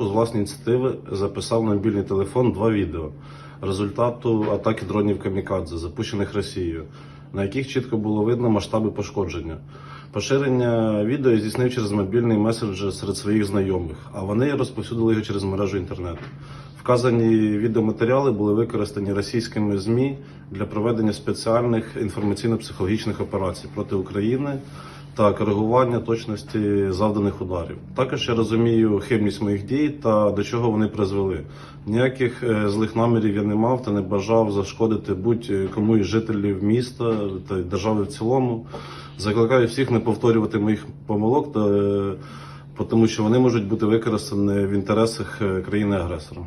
З власної ініціативи записав на мобільний телефон два відео результату атаки дронів Камікадзе, запущених Росією, на яких чітко було видно масштаби пошкодження. Поширення відео я здійснив через мобільний меседжер серед своїх знайомих, а вони розповсюдили його через мережу інтернету. Вказані відеоматеріали були використані російськими ЗМІ для проведення спеціальних інформаційно-психологічних операцій проти України та коригування точності завданих ударів. Також я розумію хибність моїх дій та до чого вони призвели. Ніяких е, злих намірів я не мав та не бажав зашкодити будь-кому із жителів міста та держави в цілому. Закликаю всіх не повторювати моїх помилок, та, е, тому що вони можуть бути використані в інтересах е, країни-агресора.